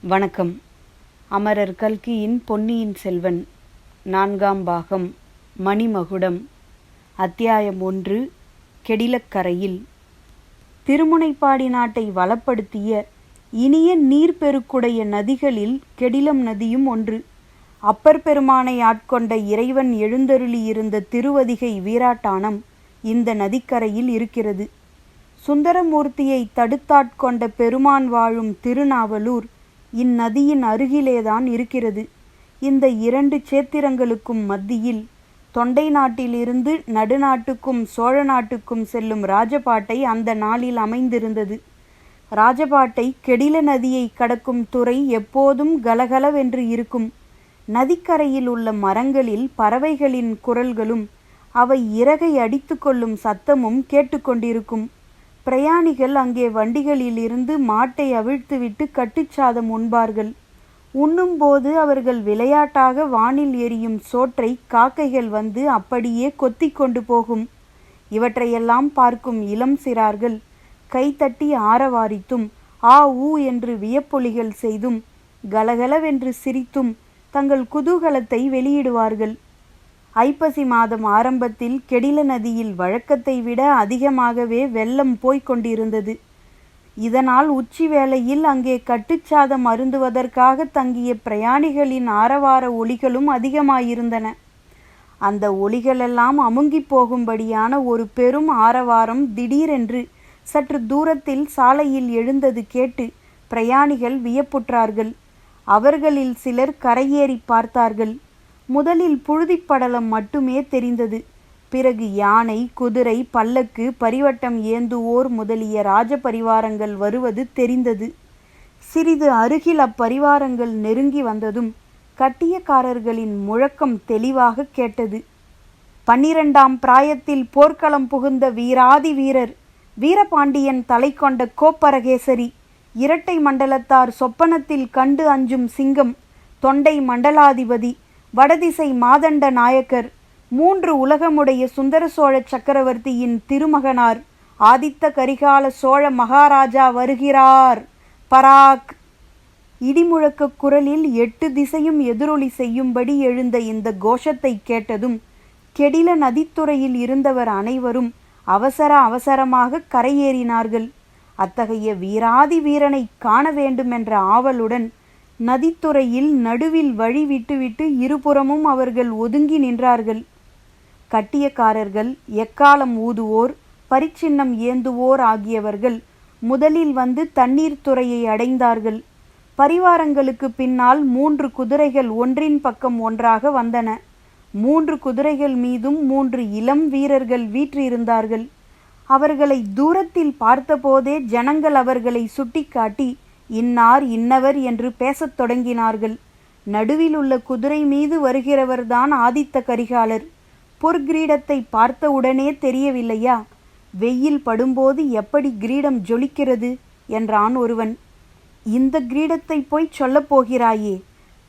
வணக்கம். அமரர் கல்கியின் பொன்னியின் செல்வன் நான்காம் பாகம் மணிமகுடம் அத்தியாயம் ஒன்று கெடிலக்கரையில். திருமுனைப்பாடி நாட்டை வளப்படுத்திய இனிய நீர்பெருக்குடைய நதிகளில் கெடிலம் நதியும் ஒன்று. அப்பர் பெருமானை ஆட்கொண்ட இறைவன் எழுந்தருளியிருந்த திருவதிகை வீராட்டானம் இந்த நதிக்கரையில் இருக்கிறது. சுந்தரமூர்த்தியை தடுத்தாட்கொண்ட பெருமான் வாழும் திருநாவலூர் இந்நதியின் அருகிலேதான் இருக்கிறது. இந்த இரண்டு சேத்திரங்களுக்கும் மத்தியில் தொண்டை நாட்டிலிருந்து நடுநாட்டுக்கும் சோழ நாட்டுக்கும் செல்லும் ராஜபாட்டை அந்த நாளில் அமைந்திருந்தது. ராஜபாட்டை கெடில நதியை கடக்கும் துறை எப்போதும் கலகலவென்று இருக்கும். நதிக்கரையில் உள்ள மரங்களில் பறவைகளின் குரல்களும் அவை இறகை அடித்துக்கொள்ளும் சத்தமும் கேட்டுக்கொண்டிருக்கும் பிரயாணிகள் அங்கே வண்டிகளில் இருந்து மாட்டை அவிழ்த்துவிட்டு கட்டுச்சாதம் உண்பார்கள். உண்ணும்போது அவர்கள் விளையாட்டாக வானில் எரியும் சோற்றை காக்கைகள் வந்து அப்படியே கொத்தி கொண்டு போகும். இவற்றையெல்லாம் பார்க்கும் இளம் சிறார்கள் கைத்தட்டி ஆரவாரித்தும் ஆ ஊ என்று வியப்பொலிகள் செய்தும் கலகலவென்று சிரித்தும் தங்கள் குதூகலத்தை வெளியிடுவார்கள். ஐப்பசி மாதம் ஆரம்பத்தில் கெடில நதியில் வழக்கத்தை விட அதிகமாகவே வெள்ளம் போய்க் கொண்டிருந்தது. இதனால் உச்சி வேளையில் அங்கே கட்டுச்சாதம் அருந்துவதற்காக தங்கிய பிரயாணிகளின் ஆரவார ஒளிகளும் அதிகமாயிருந்தன. அந்த ஒளிகளெல்லாம் அமுங்கி போகும்படியான ஒரு பெரும் ஆரவாரம் திடீரென்று சற்று தூரத்தில் சாலையில் எழுந்தது கேட்டு பிரயாணிகள் வியப்புற்றார்கள். அவர்களில் சிலர் கரையேறி பார்த்தார்கள். முதலில் புழுதிப்படலம் மட்டுமே தெரிந்தது. பிறகு யானை குதிரை பல்லக்கு பரிவட்டம் ஏந்துவோர் முதலிய ராஜபரிவாரங்கள் வருவது தெரிந்தது. சிறிது அருகில் அப்பரிவாரங்கள் நெருங்கி வந்ததும் கட்டியக்காரர்களின் முழக்கம் தெளிவாக கேட்டது. பன்னிரண்டாம் பிராயத்தில் போர்க்களம் புகுந்த வீராதி வீரர் வீரபாண்டியன் தலை கொண்ட கோப்பரகேசரி இரட்டை மண்டலத்தார் சொப்பனத்தில் கண்டு அஞ்சும் சிங்கம் தொண்டை மண்டலாதிபதி வடதிசை மாதண்ட நாயக்கர் மூன்று உலகமுடைய சுந்தர சோழ சக்கரவர்த்தியின் திருமகனார் ஆதித்த கரிகால சோழ மகாராஜா வருகிறார். பராக். இடிமுழக்க குரலில் எட்டு திசையும் எதிரொலி செய்யும்படி எழுந்த இந்த கோஷத்தை கேட்டதும் கெடில நதித்துறையில் இருந்தவர் அனைவரும் அவசர அவசரமாக கரையேறினார்கள். அத்தகைய வீராதி வீரனை காண வேண்டுமென்ற ஆவலுடன் நதித்துறையில் நடுவில் வழி விட்டுவிட்டு இருபுறமும் அவர்கள் ஒதுங்கி நின்றார்கள். கட்டியக்காரர்கள் எக்காலம் ஊதுவோர் பரிச்சின்னம் ஏந்துவோர் ஆகியவர்கள் முதலில் வந்து தண்ணீர் துறையை அடைந்தார்கள். பரிவாரங்களுக்கு பின்னால் மூன்று குதிரைகள் ஒன்றின் பக்கம் ஒன்றாக வந்தன. மூன்று குதிரைகள் மீதும் மூன்று இளம் வீரர்கள் வீற்றிருந்தார்கள். அவர்களை தூரத்தில் பார்த்தபோதே ஜனங்கள் அவர்களை சுட்டிக்காட்டி இன்னார் இன்னவர் என்று பேசத் தொடங்கினார்கள். நடுவில் உள்ள குதிரை மீது வருகிறவர்தான் ஆதித்த கரிகாலர். பொற்கிரீடத்தை பார்த்தவுடனே தெரியவில்லையா? வெயில் படும்போது எப்படி கிரீடம் ஜொலிக்கிறது? என்றான் ஒருவன். இந்த கிரீடத்தை போய் சொல்லப் போகிறாயே.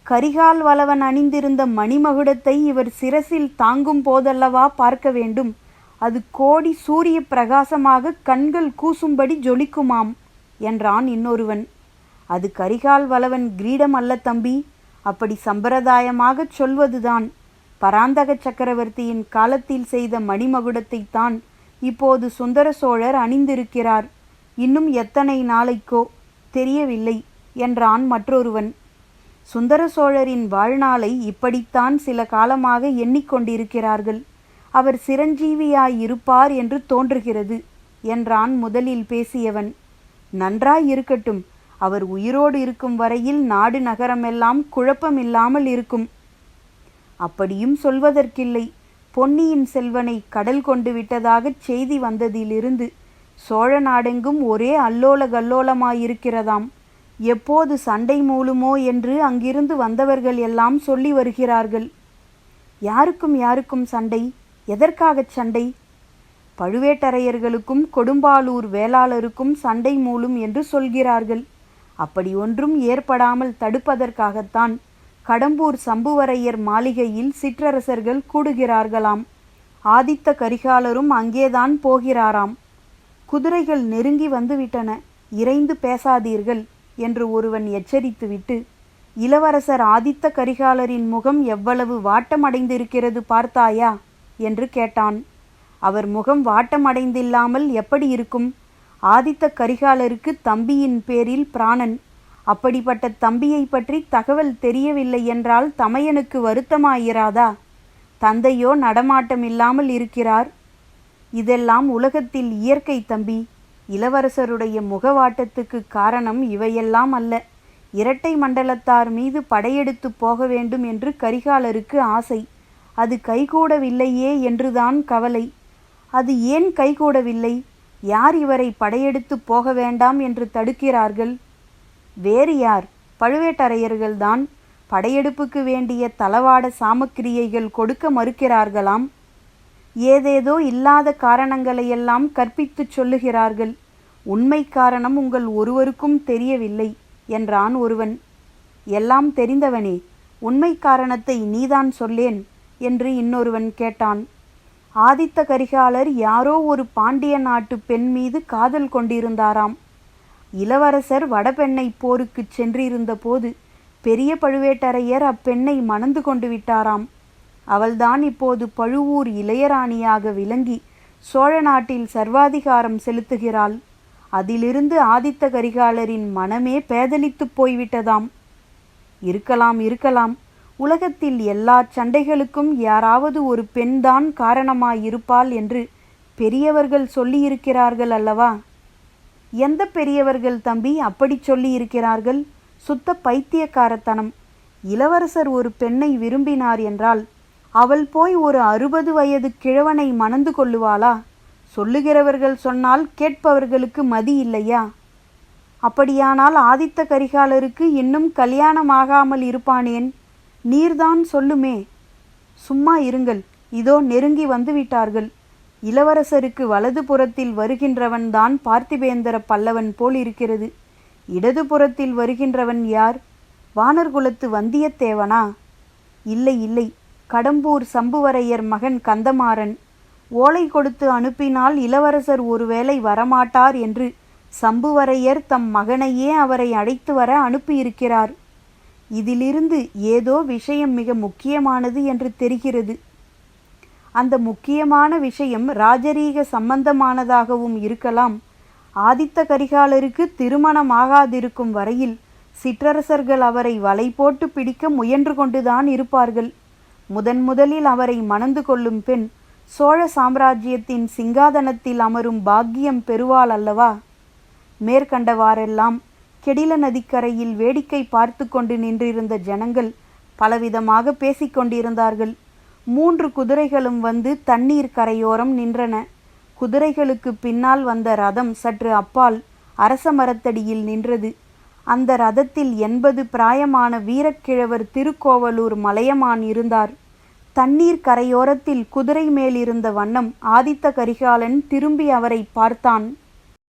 கரிகால் வளவன் அணிந்திருந்த மணிமகுடத்தை இவர் சிரசில் தாங்கும் போதல்லவா பார்க்க வேண்டும். அது கோடி சூரிய பிரகாசமாக கண்கள் கூசும்படி ஜொலிக்குமாம் என்றான் இன்னொருவன். அது கரிகால் வளவன் கிரீடம் அல்ல தம்பி. அப்படி சம்பிரதாயமாகச் சொல்வதுதான். பராந்தக சக்கரவர்த்தியின் காலத்தில் செய்த மணிமகுடத்தைத்தான் இப்போது சுந்தர சோழர் அணிந்திருக்கிறார். இன்னும் எத்தனை நாளைக்கோ? தெரியவில்லை என்றான் மற்றொருவன். சுந்தர சோழரின் வாழ்நாளை இப்படித்தான் சில காலமாக எண்ணிக்கொண்டிருக்கிறார்கள் அவர் சிரஞ்சீவியாயிருப்பார் என்று தோன்றுகிறது என்றான் முதலில் பேசியவன். நன்றாய் இருக்கட்டும் அவர் உயிரோடு இருக்கும் வரையில் நாடு நகரமெல்லாம் குழப்பமில்லாமல் இருக்கும். அப்படியும் சொல்வதற்கில்லை. பொன்னியின் செல்வனை கடல் கொண்டு விட்டதாகச் செய்தி வந்ததிலிருந்து சோழ நாடெங்கும் ஒரே அல்லோல கல்லோலமாயிருக்கிறதாம். எப்போது சண்டை மூலுமோ என்று அங்கிருந்து வந்தவர்கள் எல்லாம் சொல்லி வருகிறார்கள். யாருக்கும் யாருக்கும் சண்டை? எதற்காகச் சண்டை? பழுவேட்டரையர்களுக்கும் கொடும்பாலூர் வேளாளருக்கும் சண்டை மூலும் என்று சொல்கிறார்கள். அப்படி ஒன்றும் ஏற்படாமல் தடுப்பதற்காகத்தான் கடம்பூர் சம்புவரையர் மாளிகையில் சிற்றரசர்கள் கூடுகிறார்களாம். ஆதித்த கரிகாலரும் அங்கேதான் போகிறாராம். குதிரைகள் நெருங்கி வந்துவிட்டன. இறைந்து பேசாதீர்கள் என்று ஒருவன் எச்சரித்துவிட்டு இளவரசர் ஆதித்த கரிகாலரின் முகம் எவ்வளவு வாட்டமடைந்திருக்கிறது பார்த்தாயா? என்று கேட்டான். அவர் முகம் வாட்டமடைந்தில்லாமல் எப்படி இருக்கும்? ஆதித்த கரிகாலருக்கு தம்பியின் பேரில் பிராணன். அப்படிப்பட்ட தம்பியை பற்றி தகவல் தெரியவில்லை என்றால் தமையனுக்கு வருத்தமாயிராதா? தந்தையோ நடமாட்டம் இல்லாமல் இருக்கிறார். இதெல்லாம் உலகத்தில் இயற்கை தம்பி. இளவரசருடைய முகவாட்டத்துக்கு காரணம் இவையெல்லாம் அல்ல. இரட்டை மண்டலத்தார் மீது படையெடுத்து போக வேண்டும் என்று கரிகாலருக்கு ஆசை. அது கைகூடவில்லையே என்றுதான் கவலை. அது ஏன் கைகூடவில்லை? யார் இவரை படையெடுத்து போக வேண்டாம் என்று தடுக்கிறார்கள்? வேறு யார்? பழுவேட்டரையர்கள்தான் படையெடுப்புக்கு வேண்டிய தளவாட சாமக்கிரியைகள் கொடுக்க மறுக்கிறார்களாம்? ஏதேதோ இல்லாத காரணங்களையெல்லாம் கற்பித்துச் சொல்லுகிறார்கள். உண்மை காரணம் உங்கள் ஒருவருக்கும் தெரியவில்லை என்றான் ஒருவன். எல்லாம் தெரிந்தவனே உண்மை காரணத்தை நீதான் சொல்லேன் என்று இன்னொருவன் கேட்டான். ஆதித்த கரிகாலர் யாரோ ஒரு பாண்டிய நாட்டு பெண் மீது காதல் கொண்டிருந்தாராம். இளவரசர் வடபெண்ணை போருக்குச் சென்றிருந்த போது பெரிய பழுவேட்டரையர் அப்பெண்ணை மணந்து கொண்டு விட்டாராம். அவள்தான் இப்போது பழுவூர் இளையராணியாக விளங்கி சோழ நாட்டில் சர்வாதிகாரம் செலுத்துகிறாள். அதிலிருந்து ஆதித்த கரிகாலரின் மனமே பேதலித்துப் போய்விட்டதாம். இருக்கலாம் இருக்கலாம். உலகத்தில் எல்லா சண்டைகளுக்கும் யாராவது ஒரு பெண்தான் காரணமாயிருப்பாள் என்று பெரியவர்கள் சொல்லியிருக்கிறார்கள் அல்லவா? எந்த பெரியவர்கள் தம்பி அப்படி சொல்லியிருக்கிறார்கள்? சுத்த பைத்தியக்காரத்தனம். இளவரசர் ஒரு பெண்ணை விரும்பினார் என்றால் அவள் போய் ஒரு அறுபது வயது கிழவனை மணந்து கொள்ளுவாளா? சொல்லுகிறவர்கள் சொன்னால் கேட்பவர்களுக்கு மதி இல்லையா? அப்படியானால் ஆதித்த கரிகாலருக்கு இன்னும் கல்யாணமாகாமல் இருப்பானேன்? நீர்தான் சொல்லுமே. சும்மா இருங்கள். இதோ நெருங்கி வந்துவிட்டார்கள். இளவரசருக்கு வலது புறத்தில் வருகின்றவன்தான் பார்த்திபேந்திர பல்லவன் போல் இருக்கிறது இடது புறத்தில் வருகின்றவன் யார்? வானர்குலத்து வந்தியத்தேவனா? இல்லை இல்லை. கடம்பூர் சம்புவரையர் மகன் கந்தமாறன். ஓலை கொடுத்து அனுப்பினால் இளவரசர் ஒருவேளை வரமாட்டார் என்று சம்புவரையர் தம் மகனையே அவரை அழைத்து வர அனுப்பியிருக்கிறார். இதிலிருந்து ஏதோ விஷயம் மிக முக்கியமானது என்று தெரிகிறது. அந்த முக்கியமான விஷயம் ராஜரீக சம்பந்தமானதாகவும் இருக்கலாம். ஆதித்த கரிகாலருக்கு திருமணமாகாதிருக்கும் வரையில் சிற்றரசர்கள் அவரை வலை போட்டு பிடிக்க முயன்று கொண்டுதான் இருப்பார்கள். முதன் முதலில் அவரை மணந்து கொள்ளும் பெண் சோழ சாம்ராஜ்யத்தின் சிங்காதனத்தில் அமரும் பாக்கியம் பெறுவாள் அல்லவா? மேற்கண்டவாறெல்லாம் கெடில நதிக்கரையில் வேடிக்கை பார்த்து கொண்டு நின்றிருந்த ஜனங்கள் பலவிதமாக பேசிக்கொண்டிருந்தார்கள் மூன்று குதிரைகளும் வந்து தண்ணீர் கரையோரம் நின்றன. குதிரைகளுக்கு பின்னால் வந்த ரதம் சற்று அப்பால் அரச மரத்தடியில் நின்றது. அந்த ரதத்தில் எண்பது பிராயமான வீரக்கிழவர் திருக்கோவலூர் மலையமான் இருந்தார். தண்ணீர் கரையோரத்தில் குதிரை மேலிருந்த வண்ணம் ஆதித்த கரிகாலன் திரும்பி அவரை பார்த்தான்.